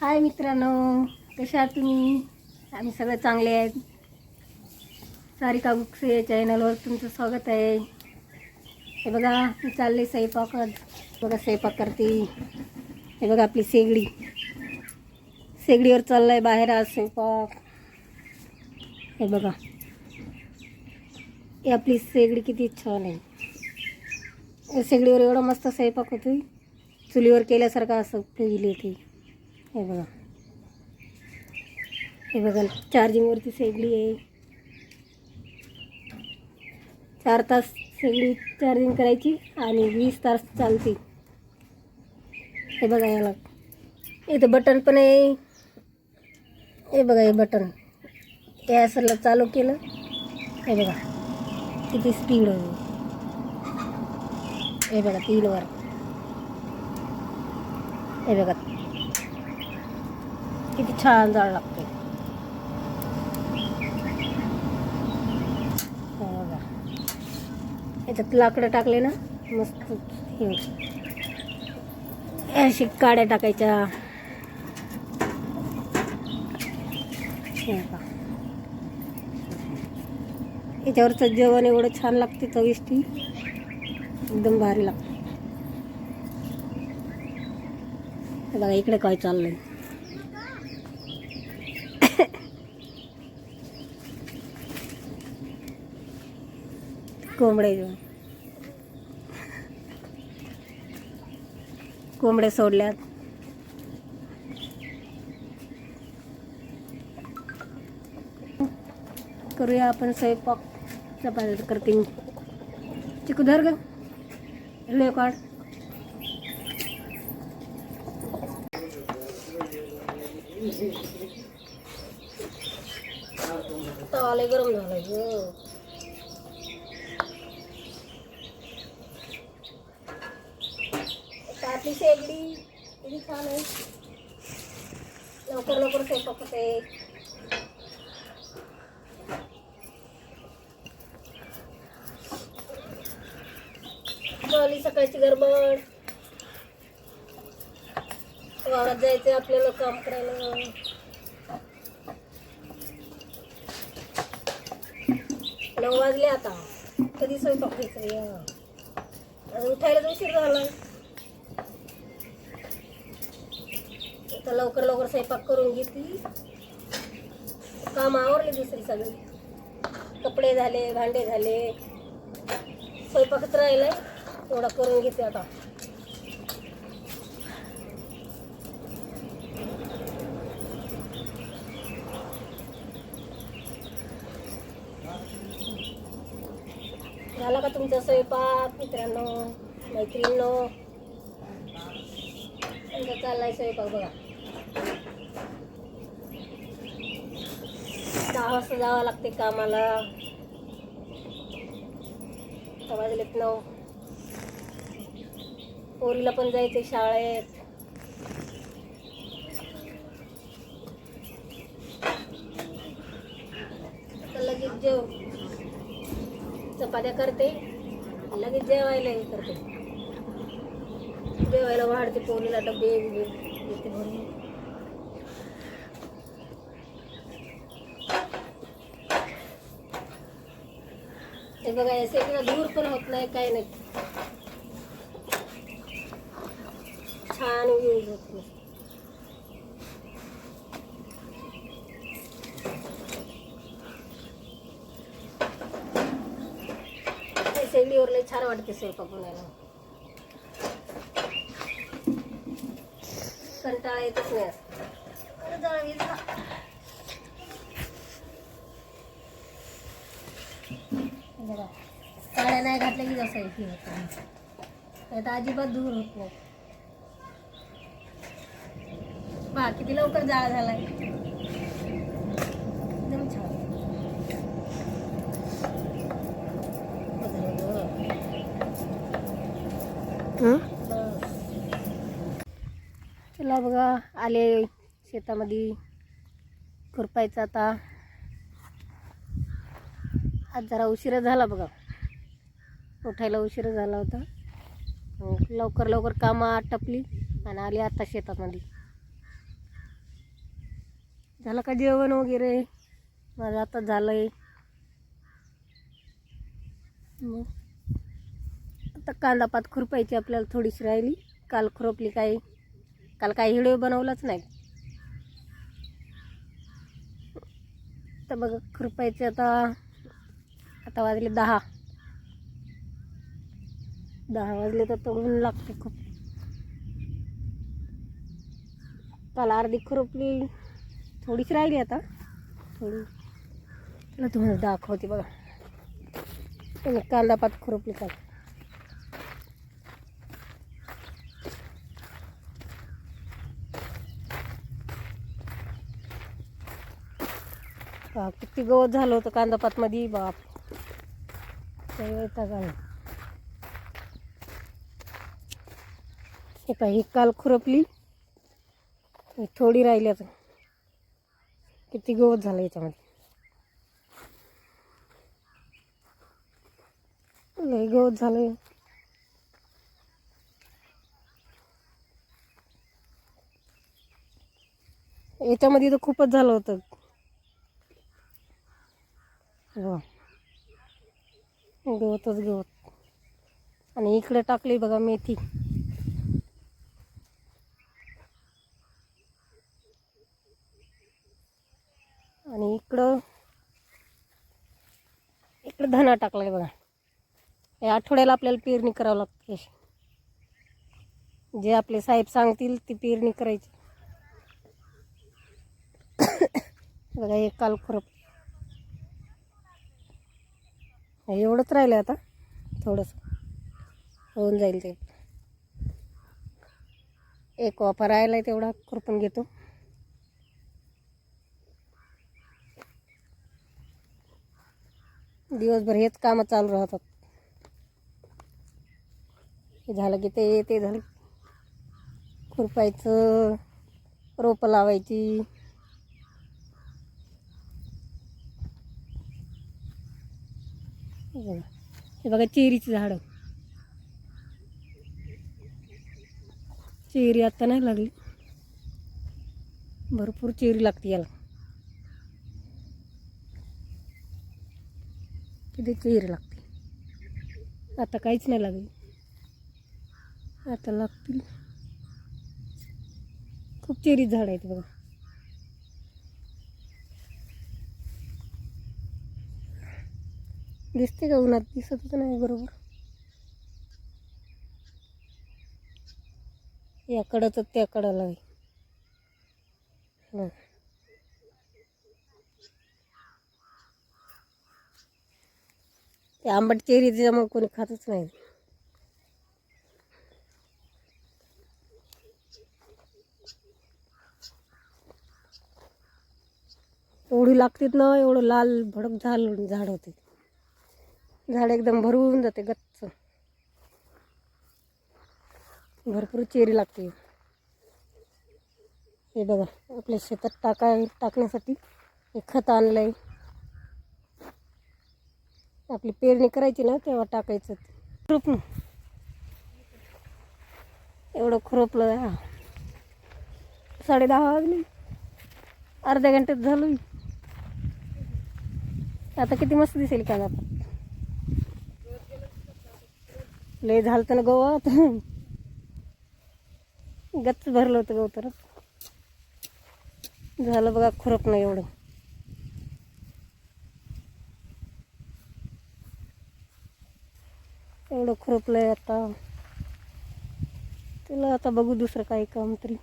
हाय मित्रांनो कशा आहात तुम्ही? आम्ही सगळे चांगले आहेत. सारिका बुक्स या चॅनलवर तुमचं स्वागत आहे. हे बघा मी चालले स्वयंपाकच बघा स्वयंपाक करते. हे बघा आपली शेगडी. शेगडीवर चाललं आहे बाहेर आज स्वयंपाक. हे बघा. हे आपली शेगडी किती छान आहे. शेगडीवर एवढा मस्त स्वयंपाक होतो चुलीवर केल्यासारखं असं फील येते. हे बघा. हे बघा चार्जिंगवरती सेगडी आहे. चार तास सेगडी चार्जिंग करायची आणि वीस तास चालते. हे बघा याला. इथं बटन पण आहे. हे बघा हे बटन हे असं चालू केलं. हे बघा किती स्पीड आहे. हे बघा तीनवर हे बघा किती छान जाळ लागते बघा. याच्यात लाकडं टाकले ना मस्त हे. अशी काड्या टाकायच्या. हे याच्यावरचं जेवण एवढं छान लागते चविष्टी. एकदम भारी लागते. बघा इकडे काय चाललंय. कोंबडे कोंबडे सोडल्यात. करूया आपण स्वयंपाक. चपाती करते मी. चिकू धर ग. ले काढ. गरम झालं ग शेगडी किती छान आहे. लवकर लवकर स्वयंपाक होते झाली सकाळची गडबड. वावरात जायचं आपल्याला काम करायला. नऊ वाजले आता. कधी स्वयंपाक घ्यायचं या. उठायला उशीर झाला. तर लवकर लवकर स्वयंपाक करून घेतली. काम आवरले दुसरी सगळी. कपडे झाले भांडे झाले. स्वयंपाकच राहिलाय. थोडा करून घेते आता. झाला का तुमचा स्वयंपाक मित्रांनो मैत्रिणींनो? तुमचा चाललाय स्वयंपाक बघा. दहा वाजता जावं लागते कामाला. वाजलेत नऊ. पोरीला पण जायचे शाळेत. लगेच जेव. चपात्या करते. लगेच जेवायला करते. जेवायला वाढते पोरीला डबे भरून हे बघा याचं सेटीला दूर पण होत नाही काही नाही. छान यूज होत नाही ते छान वाटते स्वयंपाक बनायला. कंटाळा येतच नाही. असं. अरे जरा वीज जा. बघा साड्या नाही घातल्या की जसं हे होतं. आता अजिबात दूर होत नाही. पहा किती लवकर जाळ झालाय. एकदम छान. चला बघा आले शेतामध्ये खुरपायचं आता. आज जरा उशिरा झाला बघा. उठायला उशिरा झाला होता. हो, लवकर लवकर कामं आटपली आणि आली आता शेतामध्ये. झालं का जेवण वगैरे? माझं आता झालं आहे मग आता कांदा पात खुरपायची आपल्याला थोडीशी राहिली. काल खुरपली काय? काल काही व्हिडिओ बनवलाच नाही. तर बघा खुरपायचे आता आता वाजले दहा. दहा वाजले तर तो ऊन लागते खूप. काल अर्धी खुरपली थोडीशी राहिली आता. थोडी. तुला तुम्हाला दाखवते बघा. त्याने कांदा पात खुरपली काल. किती गवत झालं होतं कांदापातमध्ये बाप. हे पाही ही काल खुरपली. थोडी राहिली आता. किती गवत झालं याच्यामध्ये. लय गवत झालं याच्यामध्ये तर खूपच झालं होतं. वा. गवतच गवत. आणि इकडे टाकली बघा मेथी. आणि इकडं इकडं धना टाकलाय बघा. या आठवड्याला आपल्याला पेरणी करावं लागते. जे आपले साहेब सांगतील ती पेरणी करायची. बघा एक काल खुरप एवढंच राहिलं आता. थोडंसं होऊन जाईल ते. एक वापर राहिला आहे तेवढा खुरपून घेतो. दिवसभर हेच कामं चालू राहतात. हे झालं की ते ते झालं. खुरपायचं रोपं लावायची. हे बघा हे बघा चेरीची झाडं. चेरी आता नाही लागली. भरपूर चेरी लागते याला. किती चेरी लागते? आता काहीच नाही लागली. आता लागतील. खूप चेरी झाड आहेत बघा. दिसते का उन्हात? दिसतच नाही बरोबर. या तर त्या कडाला आहे ते आंबट चेरी त्याच्यामुळे कोणी खातच नाही. एवढी लागतेत ना एवढं लाल भडक झाल झाड होते. झाड एकदम भरून जाते गच्च. भरपूर चेरी लागते. हे बघा आपल्या शेतात टाकाय टाकण्यासाठी हे खत आणलंय. आपली पेरणी करायची ना तेव्हा टाकायचं. ते एवढं खुरपलं हा. साडे दहा वाजले. अर्ध्या घंट्यात झालो आता किती मस्त दिसेल का आता लय झालं तर ना गवत गच्च भरलं होतं गवतरच झालं बघा खुरप नाही एवढं. एवढं खुरपलंय आता. तिला आता बघू दुसरं काही काम तरी.